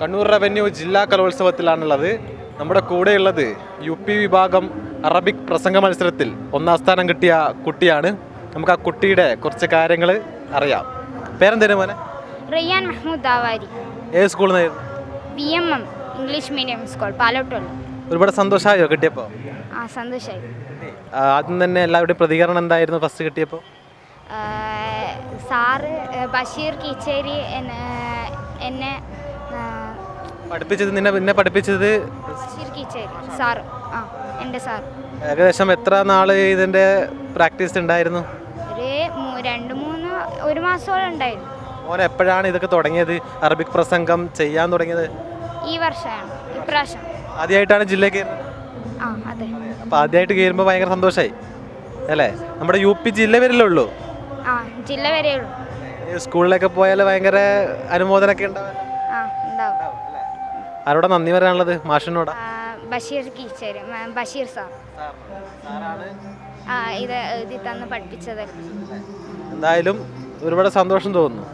Kannur revenue ജില്ലാ കലോത്സവത്തിലാണുള്ളത്. നമ്മുടെ കൂടെയുള്ളത് യു പി വിഭാഗം അറബിക് പ്രസംഗ മത്സരത്തിൽ ഒന്നാം സ്ഥാനം കിട്ടിയ കുട്ടിയാണ്. നമുക്ക് ആ കുട്ടിയുടെ കുറച്ച് കാര്യങ്ങൾ അറിയാം. പേരെന്തേനു മോനെ? റയ്യാൻ മഹ്മൂദ് ദാവാരി. ഏത് സ്കൂളിൽ B M M English medium school പാലോട്ടുള്ള. ഒരുപാട് സന്തോഷമായോ കിട്ടിയപ്പോൾ? ആ സന്തോഷമായി ആദ്യം തന്നെ എല്ലാവരുടെയും പ്രതികരണം എന്തായിരുന്നു ഫസ്റ്റ് കിട്ടിയപ്പോൾ? സാറ് ബഷീർ കീച്ചേരി എന്നെ പഠിപ്പിച്ചത് നിന്നെ പിന്നെ പഠിപ്പിച്ചത്? സാർ. ആ എന്റെ സാർ. ഏകദേശം എത്ര നാൾ ഇതിന്റെ പ്രാക്ടീസ് ഉണ്ടായിരുന്നു? ഒരു രണ്ട് മൂന്ന് ഒരു മാസത്തോളം ഉണ്ടായിരുന്നു. മോൻ എപ്പോഴാണ് ഇതൊക്കെ തുടങ്ങിയത്? അറബിക് പ്രസംഗം ചെയ്യാൻ തുടങ്ങിയത്? ഈ വർഷമാണ് ഇപ്രാവശ്യം. ആദ്യമായിട്ടാണ് ജില്ലയിൽ കയറുന്നത്? ആ അതെ. അപ്പോൾ ആദ്യമായിട്ട് കയറുമ്പോൾ ഭയങ്കര സന്തോഷായി. അല്ലേ? നമ്മുടെ യു പി ജില്ല വരില്ലേ ഉള്ളൂ? ആ ജില്ല വരെയുള്ളൂ സ്കൂളിലൊക്കെ പോയാൽ ഭയങ്കര അനുമോദനമൊക്കെ ഉണ്ടാവും ആ ഉണ്ടാവും. ആരോടാ നന്ദി പറയാനുള്ളത്? മാഷിനോടാ. ബഷീർ ടീച്ചർ മ- ബഷീർ സാർ. ആ ഇത് എഴുതി തന്ന് പഠിപ്പിച്ചത്. എന്തായാലും ഒരുപാട് സന്തോഷം തോന്നുന്നു.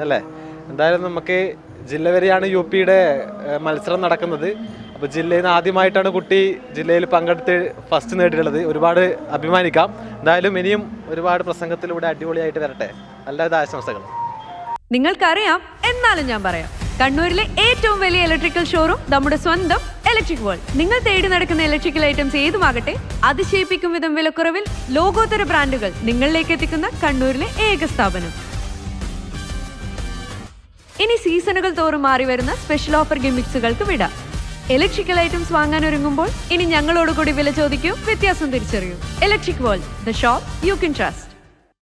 അല്ലേ? എന്തായാലും നമുക്ക് ജില്ല വരെയാണ് യു പിയുടെ മത്സരം നടക്കുന്നത്. അപ്പോൾ ജില്ലയിൽ നിന്ന് ആദ്യമായിട്ടാണ് കുട്ടി ജില്ലയിൽ പങ്കെടുത്ത് ഫസ്റ്റ് നേടിയിട്ടുള്ളത്. ഒരുപാട് അഭിമാനിക്കാം. എന്തായാലും ഇനിയും ഒരുപാട് പ്രസംഗത്തിലൂടെ അടിപൊളിയായിട്ട് വരട്ടെ. നല്ല ആശംസകൾ. നിങ്ങൾക്കറിയാം എന്നാലും ഞാൻ പറയാം. കണ്ണൂരിലെ ഏറ്റവും വലിയ ഇലക്ട്രിക്കൽ ഷോറൂം നമ്മുടെ സ്വന്തം ഇലക്ട്രിക് വേൾഡ് നിങ്ങൾ തേടി നടക്കുന്ന ഇലക്ട്രിക്കൽ ഐറ്റംസ് ഏതുമാകട്ടെ അതിശയിപ്പിക്കും വിധം വിലക്കുറവിൽ ലോകോത്തര ബ്രാൻഡുകൾ നിങ്ങളിലേക്ക് എത്തിക്കുന്ന കണ്ണൂരിലെ ഏക സ്ഥാപനം. ഇനി സീസണുകൾ തോറും മാറി വരുന്ന സ്പെഷ്യൽ ഓഫർ ഗിമിക്സുകൾക്ക് വിടാം. ഇലക്ട്രിക്കൽ ഐറ്റംസ് വാങ്ങാൻ ഒരുങ്ങുമ്പോൾ ഇനി ഞങ്ങളോട് കൂടി വില ചോദിക്കൂ വ്യത്യാസം തിരിച്ചറിയൂ. Electric world the shop you can trust